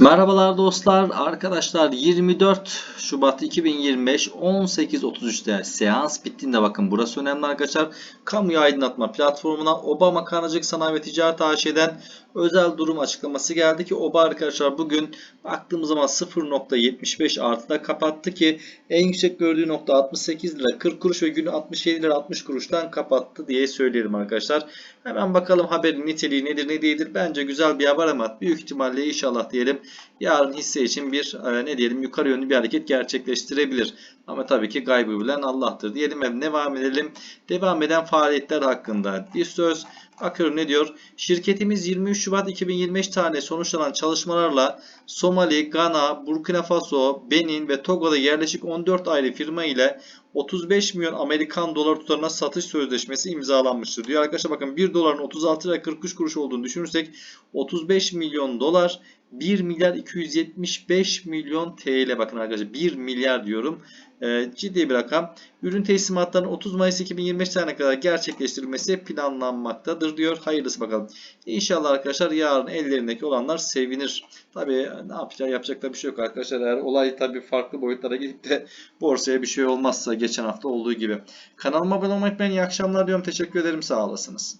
Merhabalar dostlar. Arkadaşlar 24 Şubat 2025 18.33'te seans bittiğinde bakın burası önemli arkadaşlar. Kamuya aydınlatma platformuna Obama Karnacık Sanayi ve Ticaret AŞ'den özel durum açıklaması geldi ki OBA arkadaşlar bugün baktığımız zaman 0.75 artıda kapattı ki en yüksek gördüğü nokta 68 lira 40 kuruş ve günü 67 lira 60 kuruştan kapattı diye söyleyelim arkadaşlar. Hemen bakalım haberin niteliği nedir ne değildir. Bence güzel bir haber ama büyük ihtimalle inşallah diyelim yarın hisse için bir e, ne diyelim yukarı yönlü bir hareket gerçekleştirebilir. Ama tabii ki gaybı bilen Allah'tır diyelim ve devam edelim. Devam eden faaliyetler hakkında bir söz. Bakıyorum ne diyor? Şirketimiz 23 Şubat 2025 tarihinde sonuçlanan çalışmalarla Somali, Gana, Burkina Faso, Benin ve Togo'da yerleşik 14 ayrı firma ile 35 milyon Amerikan dolar tutarına satış sözleşmesi imzalanmıştır. Diyor arkadaşlar bakın 1 doların 36 lira 43 kuruş olduğunu düşünürsek 35 milyon dolar 1 milyar 275 milyon TL bakın arkadaşlar 1 milyar diyorum. Ee, ciddi bir rakam. Ürün teslimatlarının 30 Mayıs 2025 tarihine kadar gerçekleştirilmesi planlanmaktadır diyor. Hayırlısı bakalım. İnşallah arkadaşlar yarın ellerindeki olanlar sevinir. Tabii ne yapacak yapacak da bir şey yok arkadaşlar. Eğer olay tabii farklı boyutlara gidip de borsaya bir şey olmazsa geçen hafta olduğu gibi. Kanalıma abone olmayı unutmayın. İyi akşamlar diyorum. Teşekkür ederim. Sağ olasınız.